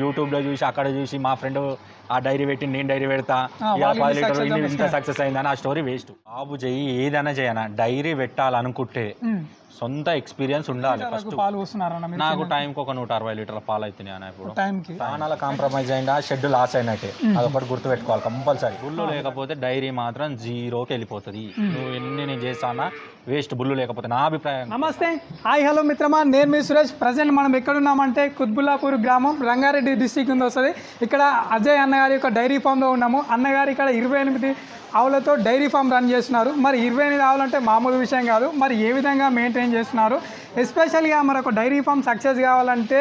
యూట్యూబ్లో చూసి అక్కడ చూసి మా ఫ్రెండ్ ఆ డైరీ పెట్టి నేను డైరీ పెడతా ఇలా పది లీటర్లు ఇంత. సక్సెస్ అయిందని ఆ స్టోరీ వేస్ట్ ఆపు చెయ్యి ఏదైనా చేయనా డైరీ పెట్టాలనుకుంటే. సొంత ఎక్స్పీరియన్స్ ఉండాలి ఫస్ట్ పాలు వస్తున్నారన్న మీరు నాకు టైంకి ఒక నూట అరవై లీటర్ల పాలు అవుతున్నాయి అన్న ఇప్పుడు. టైంకి ప్రాణాల కాంప్రమైజ్ అయినా షెడ్ లాస్ అయినట్టే. అదొకటి గుర్తు పెట్టుకోవాలి కంపల్సరీ బుల్లు లేకపోతే డైరీ మాత్రం జీరోకి వెళ్ళిపోతుంది. నువ్వు ఎన్ని నేను చేస్తానా వేస్ట్ బుల్లు లేకపోతే నా అభిప్రాయం. నమస్తే. హాయ్ హలో మిత్రమా. నేను మీ సురేష్. ప్రజెంట్ మనం ఎక్కడున్నామంటే కుత్బుల్లాపూర్ గ్రామం రంగారెడ్డి డిస్టిక్ కింద వస్తుంది. ఇక్కడ అజయ్ అన్నగారి యొక్క డైరీ ఫామ్లో ఉన్నాము. అన్నగారు ఇక్కడ ఇరవై ఎనిమిది ఆవులతో డైరీ ఫామ్ రన్ చేస్తున్నారు. మరి ఇరవై ఎనిమిది ఆవులు అంటే మామూలు విషయం కాదు. మరి ఏ విధంగా మెయింటైన్ చేస్తున్నారు? ఎస్పెషల్గా మరి ఒక డైరీ ఫామ్ సక్సెస్ కావాలంటే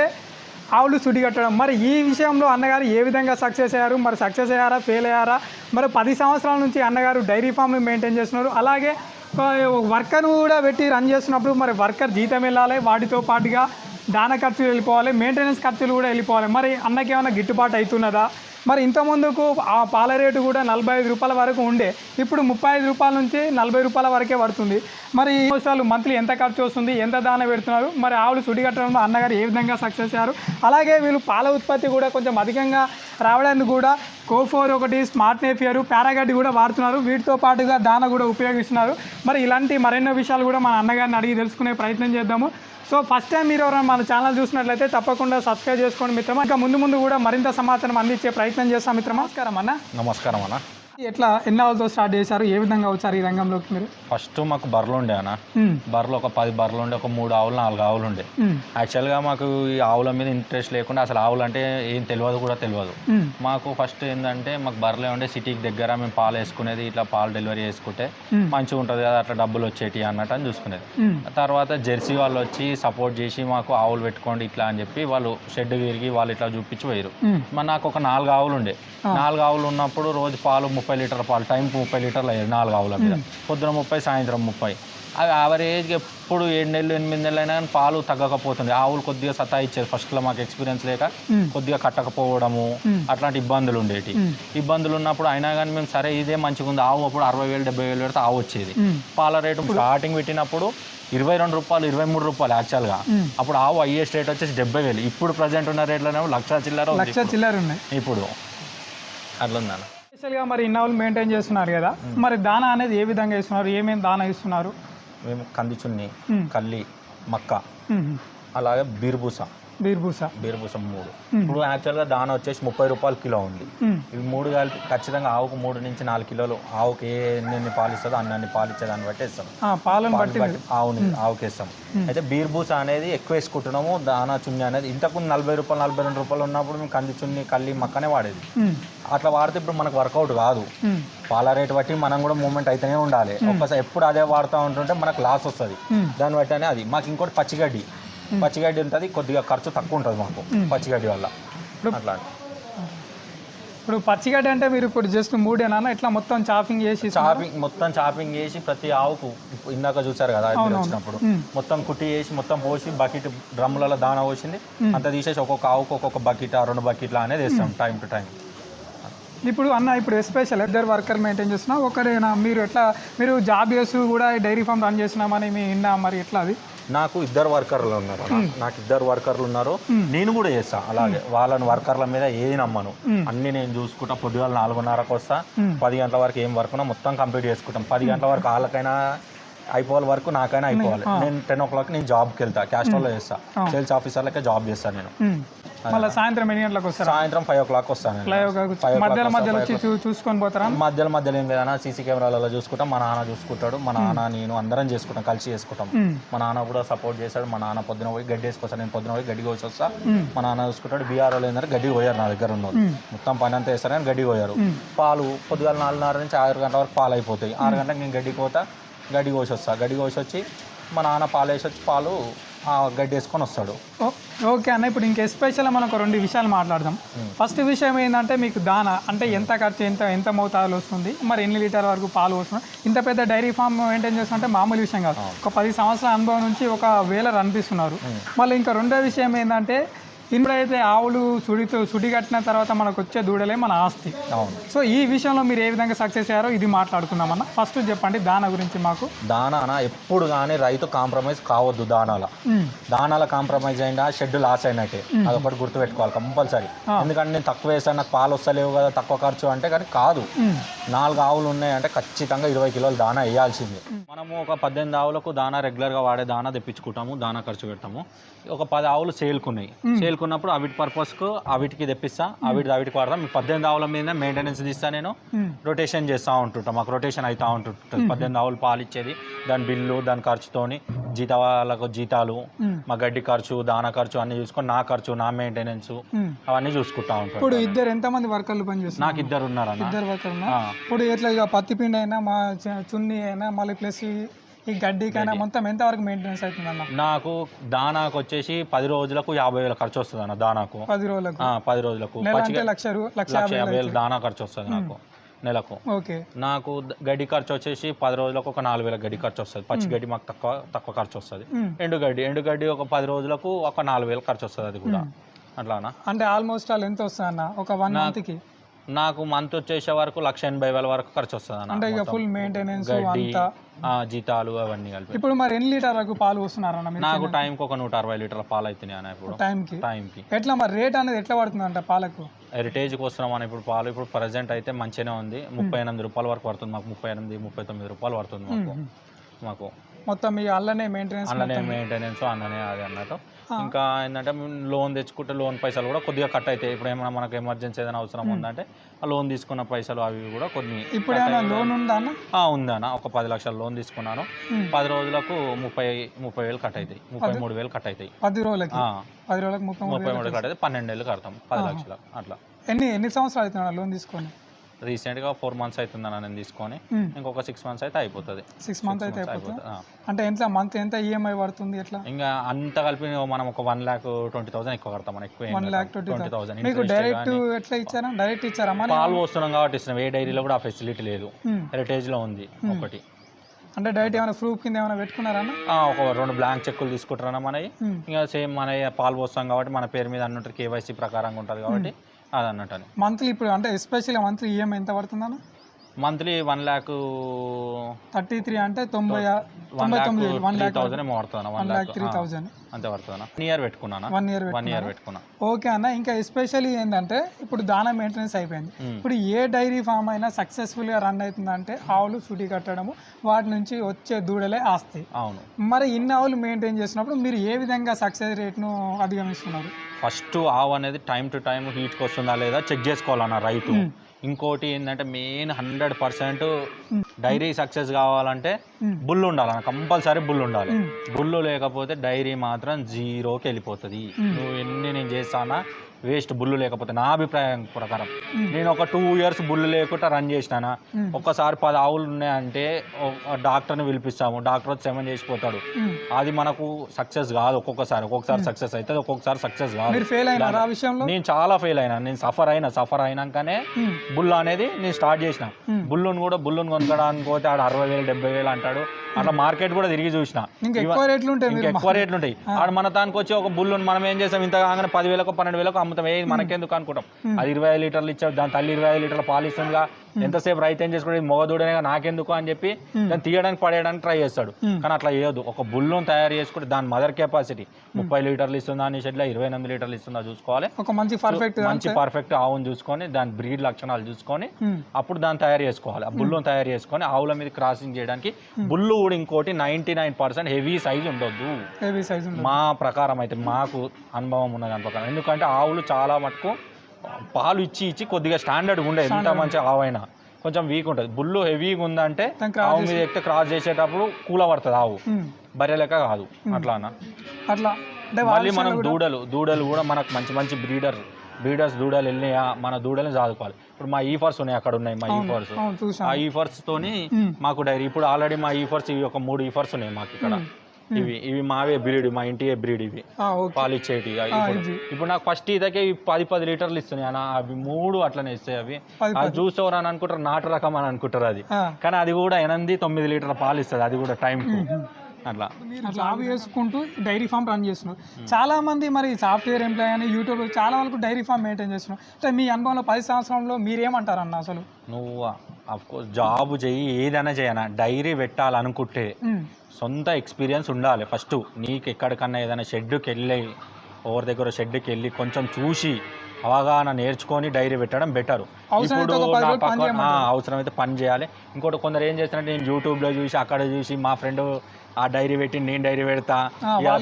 ఆవులు సుడి కట్టడం. మరి ఈ విషయంలో అన్నగారు ఏ విధంగా సక్సెస్ అయ్యారు? మరి సక్సెస్ అయ్యారా? ఫెయిల్ అయ్యారా? మరి పది సంవత్సరాల నుంచి అన్నగారు డైరీ ఫామ్ని మెయింటైన్ చేస్తున్నారు. అలాగే వర్కర్ను కూడా పెట్టి రన్ చేస్తున్నప్పుడు మరి వర్కర్ జీతం వెళ్ళాలి వాటితో పాటుగా దాన ఖర్చులు వెళ్ళిపోవాలి మెయింటెనెన్స్ ఖర్చులు కూడా వెళ్ళిపోవాలి. మరి అన్నకి ఏమైనా గిట్టుబాటు అవుతున్నదా? మరి ఇంత ముందుకు ఆ పాల రేటు కూడా నలభై ఐదు రూపాయల వరకు ఉండే. ఇప్పుడు ముప్పై ఐదు రూపాయల నుంచి నలభై రూపాయల వరకే పడుతుంది. మరి ఈ సంవత్సరాలు మంత్లీ ఎంత ఖర్చు వస్తుంది? ఎంత దాన పెడుతున్నారు? మరి ఆవులు సుడిగట్టడంలో అన్నగారు ఏ విధంగా సక్సెస్ అయ్యారు అలాగే వీళ్ళు పాల ఉత్పత్తి కూడా కొంచెం అధికంగా రావడానికి కూడా కోఫోర్ ఒకటి స్మార్ట్ నేఫియర్ పారాగడ్డి కూడా వాడుతున్నారు. వీటితో పాటుగా దాన కూడా ఉపయోగిస్తున్నారు. మరి ఇలాంటి మరెన్నో విషయాలు కూడా మన అన్నగారిని అడిగి తెలుసుకునే ప్రయత్నం చేద్దాము. సో ఫస్ట్ టైం మీరు ఎవరైనా మన ఛానల్ చూసినట్లయితే తప్పకుండా సబ్స్క్రైబ్ చేసుకోండి మిత్రమా. ఇంకా ముందు ముందు కూడా మరింత సమాచారం అందించే ప్రయత్నం చేస్తాం మిత్రమా. నమస్కారం అన్న. నమస్కారం అన్న. ఎట్లా ఎన్ని ఆవులతో స్టార్ట్ చేశారు? ఏ విధంగా వచ్చారు ఈ రంగంలోకి మీరు? ఫస్ట్ మాకు బర్రెలు ఉండే అన్న. బర్రెలు ఒక పది బర్రెలు ఉండే ఒక మూడు ఆవులు నాలుగు ఆవులు ఉండే. యాక్చువల్గా మాకు ఈ ఆవుల మీద ఇంట్రెస్ట్ లేకుండా అసలు ఆవులు అంటే ఏం తెలియదు కూడా తెలియదు. మాకు ఫస్ట్ ఏంటంటే మాకు బర్రెలే ఉండే సిటీకి దగ్గర మేము పాలు వేసుకునేది ఇట్లా పాలు డెలివరీ చేసుకుంటే మంచిగా ఉంటుంది కదా అట్లా డబ్బులు వచ్చేటి అన్నట్టు అని చూసుకునేది. తర్వాత జెర్సీ వాళ్ళు వచ్చి సపోర్ట్ చేసి మాకు ఆవులు పెట్టుకోండి ఇట్లా అని చెప్పి వాళ్ళు షెడ్ తిరిగి వాళ్ళు ఇట్లా చూపించి పోయారు మరి నాకు ఒక నాలుగు ఆవులు ఉండే. నాలుగు ఆవులు ఉన్నప్పుడు రోజు పాలు ముప్పై లీటర్ పాలు టైంకి ముప్పై లీటర్లు అయ్యాయి నాలుగు ఆవుల మీద. పొద్దున ముప్పై సాయంత్రం ముప్పై. అవి యావరేజ్ ఎప్పుడు ఏడు నెలలు ఎనిమిది నెలలు అయినా కానీ పాలు తగ్గకపోతుంది. ఆవులు కొద్దిగా సతా ఇచ్చేది. ఫస్ట్లో మాకు ఎక్స్పీరియన్స్ లేక కొద్దిగా కట్టకపోవడము. అట్లాంటి ఇబ్బందులు ఉండేటి. ఉమ్, ఇబ్బందులు ఉన్నప్పుడు అయినా కానీ మేము సరే ఇదే మంచిగా ఉంది. ఆవు అప్పుడు అరవై వేలు డెబ్బై వేలు పెడితే ఆవు వచ్చేది. పాల రేటు స్టార్టింగ్ పెట్టినప్పుడు ఇరవై రెండు రూపాయలు ఇరవై మూడు రూపాయలు యాక్చువల్గా. అప్పుడు ఆవు హైయెస్ట్ రేట్ వచ్చేసి డెబ్బై వేలు. ఇప్పుడు ప్రజెంట్ ఉన్న రేట్లోనేమో లక్ష చిల్లర లక్ష చిల్లర ఇప్పుడు అట్లా ఉందన్న స్పెషల్గా మరి ఇన్ని ఆవులు మెయింటైన్ చేస్తున్నారు కదా. మరి దానా అనేది ఏ విధంగా ఇస్తున్నారు? ఏమేమి దానా ఇస్తున్నారు? మేము కంది చున్ని ఉమ్, కల్లి మక్క ఉమ్, అలాగే బీర్బూస. బీర్భూస. బీర్బూస మూడు. ఉమ్, ఇప్పుడు యాక్చువల్గా దాన వచ్చేసి ముప్పై రూపాయలు కిలో ఉంది. ఇవి మూడు కలిపి ఖచ్చితంగా ఆవుకు మూడు నుంచి నాలుగు కిలోలు ఆవుకి ఏ ఎన్ని పాలు ఇస్తుందో అన్ని అన్ని పాలు ఇచ్చే దాన్ని బట్టి ఇస్తాం. పాలను పాలు బట్టి ఆవుని ఆవుకి ఇస్తాం. అయితే బీర్బూస అనేది ఎక్కువ వేసుకుంటున్నాము దానా చున్ని అనేది. ఇంతకు నలభై రూపాయలు నలభై రెండు రూపాయలు ఉన్నప్పుడు మేము కంది చున్ని కల్లి మక్కనే వాడేది. అట్లా వాడితే ఇప్పుడు మనకు వర్కౌట్ కాదు పాల రేటు బట్టి మనం కూడా మూమెంట్ అయితేనే ఉండాలి. ఒక్కసారి ఎప్పుడు అదే వాడుతూ ఉంటుంటే మనకు లాస్ వస్తుంది. దాన్ని బట్టి అది. మాకు ఇంకోటి పచ్చిగడ్డి. పచ్చిగడ్డి ఉంటుంది కొద్దిగా ఖర్చు తక్కువ ఉంటుంది మాకు పచ్చిగడ్డి వల్ల. అట్లా. ఇప్పుడు పచ్చిగడ్డి అంటే మీరు ఇప్పుడు జస్ట్ మూడేనా ఇట్లా మొత్తం చాపింగ్ చేసి చాపింగ్ మొత్తం చాపింగ్ చేసి ప్రతి ఆవుకు ఇందాక చూసారు కదా వచ్చినప్పుడు. మొత్తం కుట్టి వేసి మొత్తం పోసి బకెట్ డ్రమ్ములలో దాన పోసింది. అంత తీసేసి ఒక్కొక్క ఆవుకు ఒక్కొక్క బకెట్ రెండు బకెట్ల అనేది వేస్తాం టైం టు టైం ఇప్పుడు అన్న ఇప్పుడు ఎస్పెషల్ ఇద్దరు వర్కర్ మెయింటైన్ చేస్తున్నా ఒకరేనా? మీరు ఎట్లా మీరు జాబ్ చేస్తూ కూడా డైరీ ఫామ్ రన్ చేస్తున్నామని మీ విన్నా మరి ఎట్లా అది? నాకు ఇద్దరు వర్కర్లు ఉన్నారు. నాకు ఇద్దరు వర్కర్లు ఉన్నారు. నేను కూడా చేస్తా. అలాగే వాళ్ళని వర్కర్ల మీద ఏది నమ్మను. అన్ని నేను చూసుకుంటా. పొద్దుగాల నాలుగున్నరకు వస్తా. పది గంటల వరకు ఏం వర్క్ ఉన్నా మొత్తం కంప్లీట్ చేసుకుంటాం. పది గంటల వరకు వాళ్ళకైనా అయిపోవాలి వరకు నాకైనా అయిపోవాలి. నేను టెన్ ఓ క్లాక్ నేను జాబ్కి వెళ్తా క్యాస్ట్రోల్లో చేస్తా. సేల్స్ ఆఫీసర్ లెక్క జాబ్ చేస్తాను నేను. మళ్ళీ సాయంత్రం ఎన్ని గంటలకు వస్తారా? సాయంత్రం ఫైవ్ ఓ క్లాక్ వస్తాను మధ్యలో మధ్యలో వచ్చి చూసుకొని పోతారా? మధ్యలో మధ్యలో ఏం లేదన్నా సీసీ కెమెరాలలో చూసుకుంటాం మా నాన్న చూసుకుంటాడు మా నాన్న నేను అందరం చేసుకుంటాం కలిసి చేసుకుంటాం. మా నాన్న కూడా సపోర్ట్ చేశాడు మా నాన్న పొద్దున పోయి గడ్డి వేసుకొస్తాను నేను పొద్దున పోయి గడ్డి కోసి వస్తా. మా నాన్న చూసుకుంటాడు బీఆర్ఓలు ఏంటంటే గడ్డి పోయారు నా దగ్గర ఉన్నారు మొత్తం పని అంతా వేస్తారు కానీ గడ్డి పోయారు. పాలు పొద్దుగాల నాలుగున్నర నుంచి ఆరు గంటల వరకు పాలు అయిపోతాయి. ఆరు గంటలకు నేను గడ్డి పోతా గడ్డి కోసి వస్తా. గడ్డి కోసి వచ్చి మా నాన్న పాలు వేసి వచ్చి పాలు ఆ గడ్డి వేసుకొని వస్తాడు. ఓకే అన్న ఇప్పుడు ఇంక ఎస్పెషల్ మనం ఒక రెండు విషయాలు మాట్లాడదాం. ఫస్ట్ విషయం ఏంటంటే మీకు దాన? అంటే ఎంత ఖర్చు ఎంత ఎంత మోతాదులో వస్తుంది? మరి ఎన్ని లీటర్ వరకు పాలు వస్తుంది? ఇంత పెద్ద డైరీ ఫామ్ మెయింటైన్ చేస్తుంటే మామూలు విషయం కాదు. ఒక పది సంవత్సరాల అనుభవం నుంచి ఒక వేల అనిపిస్తున్నారు. మళ్ళీ ఇంకా రెండో విషయం ఏంటంటే ఇప్పుడైతే ఆవులు సుడితో సుడి కట్టిన తర్వాత మనకు వచ్చే దూడలే మన ఆస్తి. అవును. సో ఈ విషయంలో మీరు ఏ విధంగా సక్సెస్ అయ్యారో ఇది మాట్లాడుకుందామన్న. ఫస్ట్ చెప్పండి దానా గురించి మాకు. దానాన ఎప్పుడు కానీ రైతు కాంప్రమైజ్ కావద్దు దానాల. దానాల కాంప్రమైజ్ అయినా షెడ్ లాస్ అయినట్టే. అదొకటి గుర్తుపెట్టుకోవాలి కంపల్సరీ. ఎందుకంటే నేను తక్కువ వేసాను నాకు పాలు వస్తలేవు కదా తక్కువ ఖర్చు అంటే కానీ కాదు. నాలుగు ఆవులు ఉన్నాయంటే ఖచ్చితంగా ఇరవై కిలోలు దానా వేయాల్సిందే. మనము ఒక పద్దెనిమిది ఆవులకు దానా రెగ్యులర్గా వాడే దానా తెప్పించుకుంటాము దానా ఖర్చు పెడతాము. ఒక పది ఆవులు సేల్కున్నాయి సేల్కున్నప్పుడు అవిటి పర్పస్కు అవిటికి తెప్పిస్తా అవిటి అవిటికి వాడతాం. ఈ పద్దెనిమిది ఆవుల మీద మెయింటెనెన్స్ తీస్తా నేను. రొటేషన్ చేస్తూ ఉంటుంటాం. మాకు రొటేషన్ అవుతూ ఉంటుంటుంది. పద్దెనిమిది ఆవులు పాలు ఇచ్చేది దాని బిల్లు దాని ఖర్చుతోని జీత వాళ్ళకు జీతాలు మా గడ్డి ఖర్చు దానా ఖర్చు అన్ని చూసుకొని నా ఖర్చు నా మెయింటెనెన్స్. అవన్నీ చూసుకుంటా ఇప్పుడు ఉంటాం ఇద్దరు ఎంతమంది వర్కర్లు పనిచేస్తున్నారు నాకు ఇద్దరు ఉన్నారన్న. ఇద్దరు వర్కర్లు. ఇప్పుడు ఎట్లా ఇక పత్తి పిండి అయినా మా చున్నీ అయినా మళ్ళీ ప్లస్ ఈ- ఈ గడ్డికైనా మొత్తం ఎంత వరకు మెయింటెనెన్స్ అవుతుంది అన్న నాకు దానాకు వచ్చేసి పది రోజులకు యాభై వేల ఖర్చు వస్తుంది అన్న దానాకు. పది రోజులకు? పది రోజులకు. లక్ష లక్ష యాభై వేలు దానా ఖర్చు వస్తుంది నాకు నెలకు. ఓకే. నాకు గడ్డి ఖర్చు వచ్చేసి పది రోజులకు ఒక నాలుగు వేల గడ్డి ఖర్చు వస్తుంది. పచ్చి గడ్డి మాకు తక్కువ తక్కువ ఖర్చు వస్తుంది. ఉమ్. ఎండుగడ్డి ఎండుగడ్డి ఒక పది రోజులకు ఒక నాలుగు వేలు ఖర్చు వస్తుంది అది కూడా. అట్లానా? అంటే ఆల్మోస్ట్ ఆల్ ఎంత వస్తుంది అన్న ఒక వన్ మంత్కి నాకు మంత్ వచ్చేసే వరకు లక్ష ఎనభై వేల వరకు ఖర్చు వస్తుంది అన్న అంటే ఇక. ఫుల్ మెయింటెనెన్స్ జీతాలు అవన్నీ కలిపి. ఇప్పుడు మరి ఎన్ని లీటర్లకు పాలు వస్తున్నారన్న మీరు నాకు టైంకి ఒక నూట అరవై లీటర్ల పాలు అవుతున్నాయి అన్న ఇప్పుడు. టైంకి టైంకి ఎట్లా మరి? రేట్ అనేది ఎట్లా పడుతుంది అంట పాలకు హెరిటేజ్కి వస్తున్నాం అని ఇప్పుడు పాలు. ఇప్పుడు ప్రజెంట్ అయితే మంచిగానే ఉంది. ముప్పై ఎనిమిది రూపాయల వరకు పడుతుంది మాకు. ముప్పై ఎనిమిది ముప్పై తొమ్మిది రూపాయలు పడుతుంది మాకు. మాకు. మొత్తం మీ అల్లనే మెయింటెనెన్స్ అన్ననే మెయింటెనెన్స్ అన్ననే అది అన్నట్టు. ఇంకా ఏంటంటే లోన్ తెచ్చుకుంటే లోన్ పైసలు కూడా కొద్దిగా కట్ అవుతాయి. ఇప్పుడు ఏమైనా మనకు ఎమర్జెన్సీ ఏదైనా అవసరం ఉందంటే ఆ లోన్ తీసుకున్న పైసలు అవి కూడా కొన్ని ఇప్పుడు లోన్ ఉందా ఉందన్న ఒక పది లక్షల లోన్ తీసుకున్నాను. పది రోజులకు ముప్పై ముప్పై వేలు కట్ అవుతాయి. ముప్పై మూడు వేలు కట్ అవుతాయి. పది రోజులకి? పది రోజులకు ముప్పై మూడు ముప్పై మూడు కట్ అయితే పన్నెండు వేలు కడతాం. పది లక్షలు అట్లా. ఎన్ని ఎన్ని సంవత్సరాలు అవుతున్నాడు లోన్ తీసుకొని? రీసెంట్గా ఫోర్ మంత్స్ అవుతుందన్న నేను తీసుకొని. ఇంకొక సిక్స్ మంత్స్ అయితే అయిపోతుంది. సిక్స్ మంత్ అయితే అయిపోతుంది. అంటే ఎంత మంత్ ఎంత ఈఎంఐ పడుతుంది ఎట్లా? ఇంకా అంత కలిపి మనం ఒక వన్ ల్యాక్ ట్వంటీ థౌసండ్ ఎక్కువ కడతాం మనం ఎక్కువ వన్ ల్యాక్ ట్వంటీ థౌసండ్. మీకు డైరెక్ట్ ఎట్లా ఇచ్చారా? డైరెక్ట్ ఇచ్చారా? పాలు వస్తున్నాం కాబట్టి ఇస్తున్నాం. ఏ డైరీలో కూడా ఆ ఫెసిలిటీ లేదు. ఉమ్. హెరిటేజ్లో ఉంది ఒకటి. అంటే డైరెక్ట్ ఏమైనా ప్రూఫ్ కింద ఏమైనా పెట్టుకున్నారా ఒక రెండు బ్లాంక్ చెక్కులు తీసుకుంటారన్న మనవి. ఇంకా సేమ్ మన పాలు పోస్తాం కాబట్టి మన పేరు మీద అన్నట్టు కేవైసీ ప్రకారంగా ఉంటుంది కాబట్టి. అది అన్నట్టు అని మంత్లీ ఇప్పుడు అంటే ఎస్పెషల్లీ మంత్లీ ఈఎంఐ ఎంత పడుతుంది అన్న? Monthly one lakh thirty three అంటే తొంభై తొంభై తొమ్మిది వన్ ల్యాక్ థౌసండ్ పడుతుంది వన్ ల్యాక్ త్రీ థౌజండ్ అంతే వన్ ఇయర్ పెట్టుకున్నాను? వన్ ఇయర్ వన్ ఇయర్ పెట్టుకున్నా. ఓకే అన్న ఇంకా ఎస్పెషల్లీ ఏంటంటే ఇప్పుడు దానా మెయింటెనెన్స్ అయిపోయింది. ఉమ్. ఇప్పుడు ఏ డైరీ ఫామ్ అయినా సక్సెస్ఫుల్గా రన్ అవుతుందంటే ఆవులు సుడి కట్టడము వాటి నుంచి వచ్చే దూడలే ఆస్తాయి అవును. మరి ఇన్ని ఆవులు మెయింటైన్ చేసినప్పుడు మీరు ఏ విధంగా సక్సెస్ రేట్ను అధిగమిస్తున్నారు? ఫస్ట్ ఆవు అనేది టైం టు టైం హీట్కి వస్తుందా లేదా చెక్ చేసుకోవాలన్న రైతు. ఇంకోటి ఏంటంటే main hundred percent dairy success కావాలంటే. బుల్ ఉండాలన్న కంపల్సరీ బుల్ ఉండాలి. బుల్లు లేకపోతే డైరీ మాత్రం జీరోకి వెళ్ళిపోతుంది. నువ్వు ఎన్ని నేను చేస్తానా వేస్ట్ బుల్లు లేకపోతే నా అభిప్రాయం ప్రకారం. నేను ఒక టూ ఇయర్స్ బుల్లు లేకుండా రన్ చేసినానా. ఒక్కసారి పది ఆవులు ఉన్నాయంటే డాక్టర్ని పిలిపిస్తాము. డాక్టర్ వచ్చి సెవెన్ చేసిపోతాడు. అది మనకు సక్సెస్ కాదు ఒక్కొక్కసారి. ఒక్కొక్కసారి సక్సెస్ అవుతుంది ఒక్కొక్కసారి సక్సెస్ కాదు. ఫెయిల్ విషయంలో? నేను చాలా ఫెయిల్ అయినా. నేను సఫర్ అయినా సఫర్ అయినాకనే. బుల్ అనేది నేను స్టార్ట్ చేసిన. బుల్లును కూడా బుల్లును కొనుక్కోడానికి పోతే ఆడ అరవై వేలు డెబ్బై వేలు అంటాడు. అట్లా మార్కెట్ కూడా తిరిగి చూసిన. ఎక్కువ రేట్లు ఉంటాయి ఆడ మన దానికి వచ్చి ఒక బుల్లును మనం ఏం చేస్తాం ఇంత కాగానే పదివేలకు పన్నెండు వేలకు అమ్ముతాం ఏ మనకెందుకు అనుకుంటాం? అది ఇరవై లీటర్లు ఇచ్చావు దాని తల్లి ఇరవై ఐదు లీటర్ల పాలు ఇస్తుందిగా. ఎంతసేపు రైతు ఏం చేసుకుంటే మొగదూడనే నాకెందుకు అని చెప్పి దాన్ని తీయడానికి పడేయడానికి ట్రై చేస్తాడు. కానీ అట్లా చేయదు ఒక బుల్లును తయారు చేసుకుంటే దాని మదర్ కెపాసిటీ ముప్పై లీటర్లు ఇస్తుందా అని షెడ్లో ఇరవై ఎనిమిది లీటర్లు ఇస్తుందా చూసుకోవాలి. ఒక మంచి పర్ఫెక్ట్ మంచి పర్ఫెక్ట్ ఆవును చూసుకొని దాని బ్రీడ్ లక్షణాలు చూసుకొని. అప్పుడు దాన్ని తయారు చేసుకోవాలి. ఆ బుల్లును తయారు చేసుకొని ఆవుల మీద క్రాసింగ్ చేయడానికి బుల్లు కూడా ఇంకోటి ninety nine percent heavy size ఉండొద్దు హెవీ సైజ్ మా ప్రకారం అయితే మాకు అనుభవం ఉన్న దాని ప్రకారం. ఎందుకంటే ఆవులు చాలా మటుకు పాలు ఇచ్చి ఇచ్చి కొద్దిగా స్టాండర్డ్గా ఉండే ఎంత మంచి ఆవు అయినా కొంచెం వీక్ ఉంటుంది. బుల్లు హెవీగా ఉందంటే ఆవు మీద ఎక్కితే క్రాస్ చేసేటప్పుడు కూల పడుతుంది ఆవు. మ్మ్. బర్రె లెక్క కాదు. అట్లా అన్న. అట్లా. అంటే మళ్ళీ మనం దూడలు దూడలు కూడా మనకు మంచి మంచి బ్రీడర్ బ్రీడర్స్ దూడలు వెళ్ళినాయా? మన దూడల్ని చదువుకోవాలి ఇప్పుడు మా ఈఫర్స్ ఉన్నాయి అక్కడ ఉన్నాయి మా ఈఫర్స్ ఆ ఈఫర్స్ తోని మ్మ్. మాకు డైరీ ఇప్పుడు ఆల్రెడీ మా ఈఫర్స్ ఇవి ఒక మూడు ఈఫర్స్ ఉన్నాయి మాకు ఇక్కడ. ఇవి ఇవి మావే బ్రీడ్ మా ఇంటి బ్రీడ్ ఇవి. పాలు ఇచ్చేటి. ఇప్పుడు. నాకు ఫస్ట్ ఇదకే పది పది లీటర్లు ఇస్తున్నాయి. అన్న అవి మూడు అట్లనే ఇస్తాయి అవి. అది చూసేవారు అని అనుకుంటారు నాటు రకం అని అనుకుంటారు అది. కానీ అది కూడా ఎనిమిది తొమ్మిది లీటర్ల పాలు ఇస్తుంది అది కూడా టైంకు. అట్లా. మీరు జాబ్ చేసుకుంటూ డైరీ ఫామ్ రన్ చేస్తున్నారు. చాలా మంది మరి సాఫ్ట్వేర్ ఎంప్లాయ్ అని యూట్యూబ్ చాలా వరకు డైరీ ఫామ్ మెయింటైన్ చేస్తున్నారు. అంటే మీ అనుభవంలో పది సంవత్సరంలో మీరేమంటారు అన్న అసలు? నువ్వు? అఫ్ కోర్స్ జాబ్ చెయ్యి ఏదైనా చేయనా? డైరీ పెట్టాలనుకుంటే సొంత ఎక్స్పీరియన్స్ ఉండాలి. ఫస్ట్ నీకు ఎక్కడికన్నా ఏదైనా షెడ్కి వెళ్ళి ఎవరి దగ్గర షెడ్కి వెళ్ళి కొంచెం చూసి అవగాహన నేర్చుకొని డైరీ పెట్టడం బెటర్ రోజులు పని చేయమంటారు. అవసరమైతే పని చేయాలి. ఇంకోటి కొందరు ఏం చేస్తారంటే నేను యూట్యూబ్లో చూసి అక్కడ చూసి మా ఫ్రెండ్ ఆ డైరీ పెట్టి నేను డైరీ పెడతా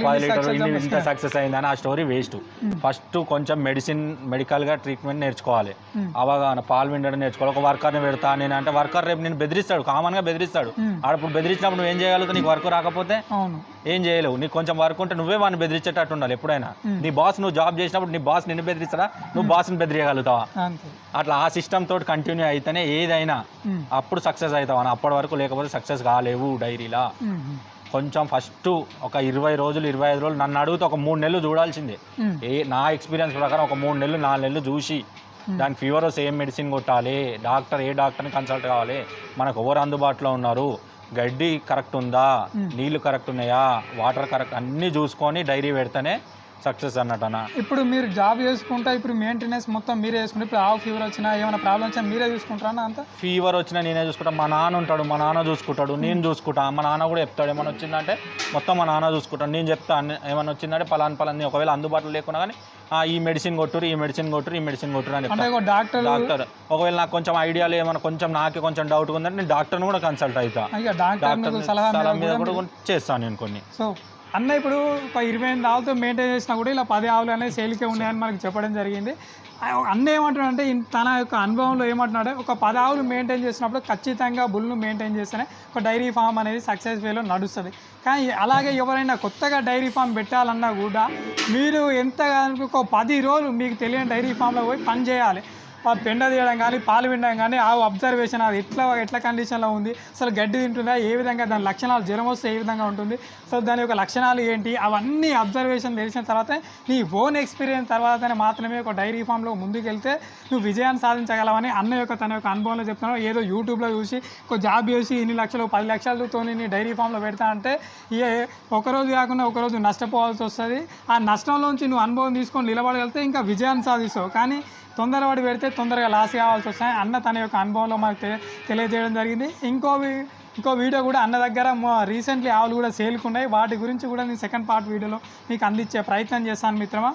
పది లీటర్ ఇంత. సక్సెస్ అయిందని ఆ స్టోరీ వేస్ట్. ఫస్ట్ కొంచెం మెడిసిన్ మెడికల్గా ట్రీట్మెంట్ నేర్చుకోవాలి. అవగాహన పాలు విండడం నేర్చుకోవాలి. ఒక వర్కర్ని పెడతా నేను అంటే వర్కర్ రేపు నేను బెదిరిస్తాడు కామన్గా బెదిరిస్తాడు. ఉమ్, ఆడప్పుడు బెదిరించినప్పుడు నువ్వు ఏం చేయగలుగుతావు నీకు వర్క్ రాకపోతే ఏం చేయలేవు. నీకు కొంచెం వర్క్ ఉంటే నువ్వే వాడిని బెదిరించేటట్టు ఉండాలి ఎప్పుడైనా. నీ బాస్ నువ్వు జాబ్ చేసినప్పుడు నీ బాస్ నిన్ను బెదిరిస్తాడా? నువ్వు బాస్ని బెదిరియగలుగుతావా? అంతే. అట్లా ఆ సిస్టమ్ తోటి కంటిన్యూ అయితేనే ఏదైనా అప్పుడు సక్సెస్ అవుతావు అని అప్పటి వరకు లేకపోతే సక్సెస్ కాలేవు డైరీలా. కొంచెం ఫస్ట్ ఒక ఇరవై రోజులు ఇరవై ఐదు రోజులు నన్ను అడిగితే ఒక మూడు నెలలు చూడాల్సిందే. ఏ నా ఎక్స్పీరియన్స్ ప్రకారం ఒక మూడు నెలలు నాలుగు నెలలు చూసి దానికి ఫీవర్ వస్తే ఏం మెడిసిన్ కొట్టాలి? డాక్టర్ ఏ డాక్టర్ని కన్సల్ట్ కావాలి? మనకు ఎవరు అందుబాటులో ఉన్నారు? గడ్డి కరెక్ట్ ఉందా. నీళ్ళు కరెక్ట్ ఉన్నాయా? వాటర్ కరెక్ట్ అన్నీ చూసుకొని డైరీ పెడితేనే సక్సెస్ అన్నట్టు అన్న. ఇప్పుడు మీరు జాబ్ చేసుకుంటా ఇప్పుడు మెయింటెనెన్స్ మొత్తం మీరే చేసుకుంటే ఇప్పుడు ఆవు ఫీవర్ వచ్చినా ఏమైనా ప్రాబ్లం వచ్చినా మీరే చూసుకుంటారా అంతా? ఫీవర్ వచ్చినా నేనే చూసుకుంటా. మా నాన్న ఉంటాడు మా నాన్న చూసుకుంటాడు నేను చూసుకుంటా. మా నాన్న కూడా చెప్తాడు ఏమైనా వచ్చిందంటే మొత్తం మా నాన్న చూసుకుంటాడు నేను చెప్తా అన్ని- ఏమైనా వచ్చిందంటే పలాన్ పలాన్ ఒకవేళ అందుబాటులో లేకున్నా కానీ "ఆ, ఈ మెడిసిన్ కొట్టురు ఈ మెడిసిన్ కొట్టురు ఈ మెడిసిన్ కొట్టురు అని చెప్తాను డాక్టర్ డాక్టర్ ఒకవేళ నాకు కొంచెం ఐడియాలు ఏమైనా కొంచెం నాకే కొంచెం డౌట్ ఉందంటే నేను డాక్టర్ని కూడా కన్సల్ట్ అవుతా. డాక్టర్ సలహా మీద కూడా చేస్తాను నేను కొన్ని. సో అన్న ఇప్పుడు ఒక ఇరవై ఎనిమిది ఆవులతో మెయింటైన్ చేసినా కూడా ఇలా పది ఆవులు అనేది సేల్కే ఉన్నాయని మనకు చెప్పడం జరిగింది. అన్న ఏమంటున్నాడంటే తన యొక్క అనుభవంలో ఏమంటున్నాడు ఒక పది ఆవులు మెయింటైన్ చేసినప్పుడు ఖచ్చితంగా బుల్ను మెయింటైన్ చేస్తేనే ఒక డైరీ ఫామ్ అనేది సక్సెస్ వేలో నడుస్తుంది. కానీ అలాగే ఎవరైనా కొత్తగా డైరీ ఫామ్ పెట్టాలన్నా కూడా మీరు ఎంత ఒక పది రోజులు మీకు తెలియని డైరీ ఫామ్లో పోయి పని చేయాలి. పెండ తీయడం కానీ పాలు వినడం కానీ ఆ అబ్జర్వేషన్ అది ఎట్లా ఎట్లా కండిషన్లో ఉంది? అసలు గడ్డి తింటుందా? ఏ విధంగా? దాని లక్షణాలు జ్వరం వస్తే ఏ విధంగా ఉంటుంది? సో దాని యొక్క లక్షణాలు ఏంటి? అవన్నీ అబ్జర్వేషన్ తెలిసిన తర్వాత నీ ఓన్ ఎక్స్పీరియన్స్ తర్వాతనే మాత్రమే ఒక డైరీ ఫామ్లో ముందుకెళ్తే నువ్వు విజయాన్ని సాధించగలవని అన్న యొక్క తన యొక్క అనుభవంలో చెప్తున్నావు ఏదో యూట్యూబ్లో చూసి ఒక జాబ్ చేసి ఇన్ని లక్షలు పది లక్షలతో నీ డైరీ ఫామ్లో పెడతా అంటే ఏ ఒకరోజు కాకుండా ఒకరోజు నష్టపోవాల్సి వస్తుంది. ఆ నష్టంలోంచి నువ్వు అనుభవం తీసుకొని నిలబడగలిగితే ఇంకా విజయాన్ని సాధిస్తావు. కానీ తొందరపడి పెడితే తొందరగా లాస్ కావాల్సి వస్తాయి. అన్న తన యొక్క అనుభవంలో మనకు తెలియజేయడం జరిగింది. ఇంకో ఇంకో వీడియో కూడా అన్న దగ్గర రీసెంట్లీ ఆవులు కూడా సేల్కున్నాయి వాటి గురించి కూడా నేను సెకండ్ పార్ట్ వీడియోలో మీకు అందించే ప్రయత్నం చేస్తాను మిత్రమా.